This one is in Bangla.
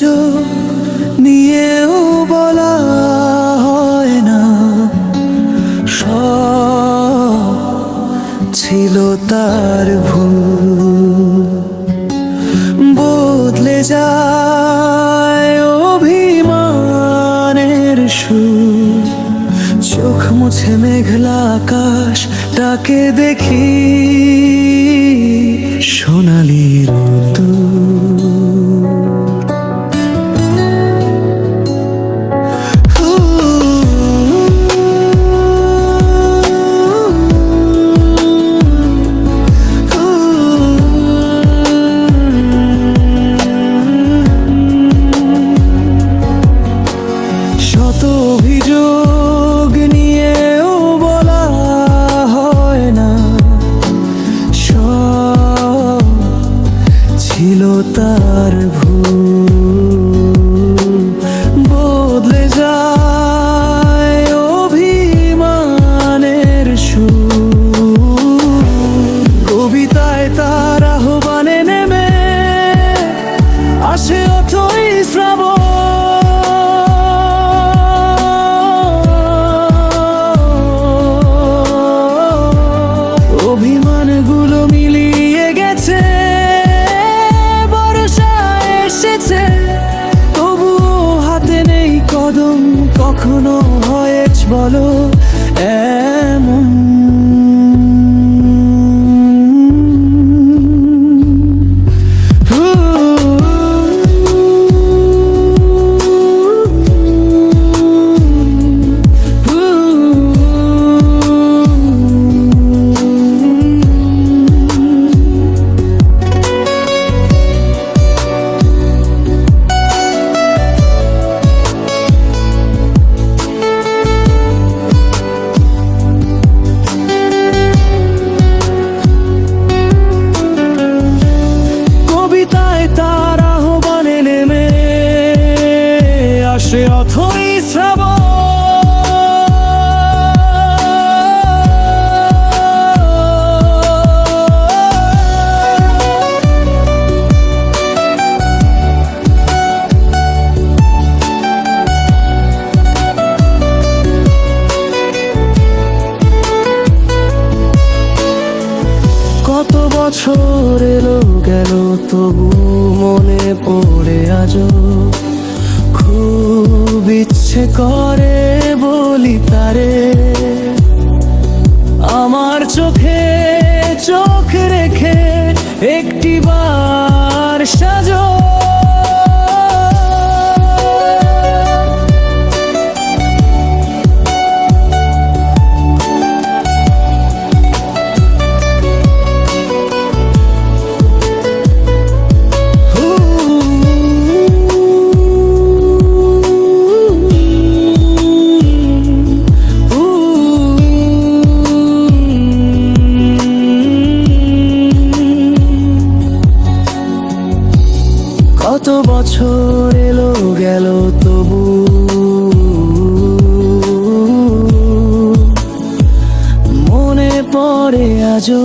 অভিযোগ নিয়েও বলা হয় না। সব ছিল তার ভুল। বদলে যায় অভিমানের সুর। চোখ মুছে মেঘলা আকাশ তাকে দেখি সোনালি ঋতু অথই শ্রাবণ। অভিমানগুলো মিলিয়ে গেছে তবুও হাতে নেই কদম কখনো হয়েছ বলো এমন আসে অথই শ্রাবণ। কত বছর এলো গেল তবু মনে পড়ে খুব ইচ্ছে করে বলি তারে। আমার চোখে চোখ রেখে একটি বার সাজো। কত বছর এলো গেল তবু। মনে পড়ে আজও